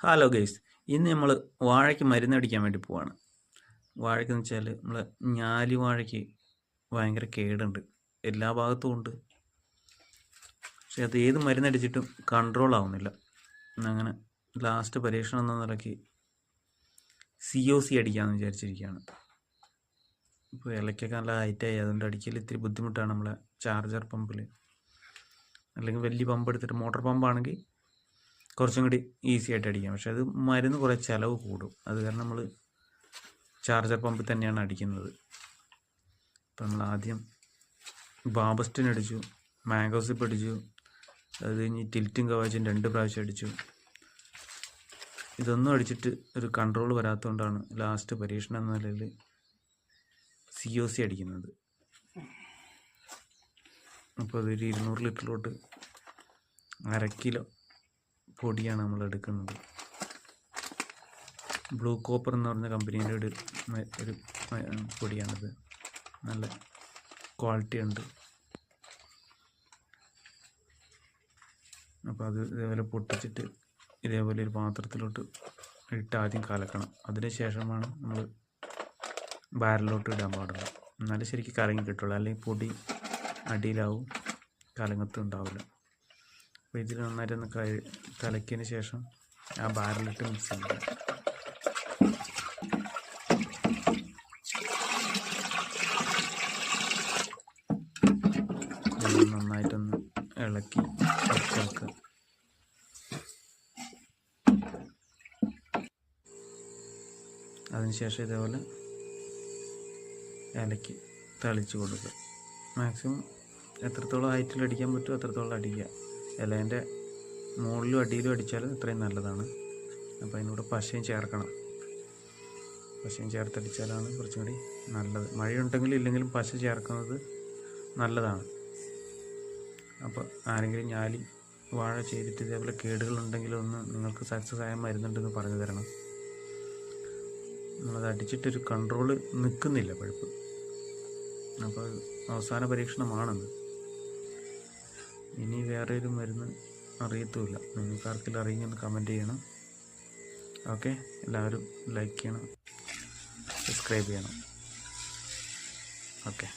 Hello guys ഇന്ന് നമ്മൾ വാഴയ്ക്ക് മരുന്നടിക്കാൻ വേണ്ടി പോവാണ്. വാഴയ്ക്ക് എന്ന് വെച്ചാൽ നമ്മൾ ഞാലി വാഴയ്ക്ക് ഭയങ്കര കേടുണ്ട്. എല്ലാ ഭാഗത്തും ഉണ്ട്. പക്ഷെ അത് ഏത് മരുന്നടിച്ചിട്ടും കൺട്രോൾ ആവുന്നില്ല. അങ്ങനെ ലാസ്റ്റ് പരീക്ഷണം എന്ന നിലയ്ക്ക് സി ഒ സി അടിക്കാമെന്ന് വിചാരിച്ചിരിക്കുകയാണ്. ഇപ്പോൾ ഇലയ്ക്കൊക്കെ നല്ല ഹൈറ്റായി അതുകൊണ്ട് അടിക്കൽ ഇത്തിരി ബുദ്ധിമുട്ടാണ് നമ്മളെ ചാർജർ പമ്പിൽ അല്ലെങ്കിൽ വലിയ പമ്പ് എടുത്തിട്ട് മോട്ടോർ പമ്പാണെങ്കിൽ കുറച്ചും കൂടി ഈസി ആയിട്ട് അടിക്കാം. പക്ഷെ അത് മരുന്ന് കുറേ ചിലവ് കൂടും. അത് കാരണം നമ്മൾ ചാർജർ പമ്പിൽ തന്നെയാണ് അടിക്കുന്നത്. ഇപ്പം നമ്മൾ ആദ്യം ബാബസ്റ്റിൻ അടിച്ചു മാംഗോ സിപ്പ് അടിച്ചു അത് കഴിഞ്ഞ് ടിൽറ്റും കവാച്ചും രണ്ട് പ്രാവശ്യം അടിച്ചു. ഇതൊന്നും അടിച്ചിട്ട് ഒരു കൺട്രോൾ വരാത്തതുകൊണ്ടാണ് ലാസ്റ്റ് പരീക്ഷണം എന്ന നിലയിൽ സി ഒ സി അടിക്കുന്നത്. അപ്പോൾ അതൊരു ഇരുന്നൂറ് ലിറ്ററിലോട്ട് അര കിലോ പൊടിയാണ് നമ്മൾ എടുക്കുന്നത്. ബ്ലൂ കോപ്പർ എന്ന് പറഞ്ഞ കമ്പനിയുടെ ഒരു ഒരു പൊടിയാണിത്. നല്ല ക്വാളിറ്റി ഉണ്ട്. അപ്പോൾ അത് ഇതേപോലെ പൊട്ടിച്ചിട്ട് ഇതേപോലെ ഒരു പാത്രത്തിലോട്ട് ഇട്ട് ആദ്യം കലക്കണം. അതിന് ശേഷമാണ് നമ്മൾ ബാരലിലോട്ട് ഇടാൻ പാടുള്ളൂ. എന്നാലും ശരിക്കും കലങ്ങി കിട്ടുള്ളൂ. അല്ലെങ്കിൽ പൊടി അടിയിലാവും കലങ്ങത്തും ഉണ്ടാവില്ല. അപ്പോൾ ഇതിൽ നന്നായിട്ടൊന്ന് കഴി കലക്കിയതിന് ശേഷം ആ ബാരലിട്ട് മിക്സ് ചെയ്യുക. ഇത് നന്നായിട്ടൊന്ന് ഇളക്കി മിക്സാക്കുക അതിനുശേഷം ഇതേപോലെ ഇലക്കി തളിച്ച് കൊടുക്കുക. മാക്സിമം എത്രത്തോളം ഹൈറ്റിൽ അടിക്കാൻ പറ്റുമോ അത്രത്തോളം അടിക്കുക. ഇലേന്റെ മുകളിലും അടിയിലും അടിച്ചാൽ അത്രയും നല്ലതാണ്. അപ്പോൾ അതിനോട് പശയും ചേർക്കണം. പശയും ചേർത്തടിച്ചാലാണ് കുറച്ചും കൂടി നല്ലത്. മഴയുണ്ടെങ്കിലും ഇല്ലെങ്കിലും പശ ചേർക്കുന്നത് നല്ലതാണ്. അപ്പോൾ ആരെങ്കിലും ഞാലി വാഴ ചെയ്തിട്ട് ഇതേപോലെ കേടുകളുണ്ടെങ്കിൽ ഒന്ന് നിങ്ങൾക്ക് സക്സസ് ആയ മരുന്നുണ്ടെന്ന് പറഞ്ഞു തരണം. നമ്മളത് അടിച്ചിട്ടൊരു കൺട്രോൾ നിൽക്കുന്നില്ല പഴുപ്പ്. അപ്പോൾ അവസാന പരീക്ഷണമാണത്. ഇനി വേറെ ഒരു മരുന്ന് അറിയത്തുമില്ല. നിങ്ങൾക്ക് ആർക്കെങ്കിലും അറിയുമെന്ന് കമന്റ് ചെയ്യണം. ഓക്കെ എല്ലാവരും ലൈക്ക് ചെയ്യണം. സബ്സ്ക്രൈബ് ചെയ്യണം. ഓക്കെ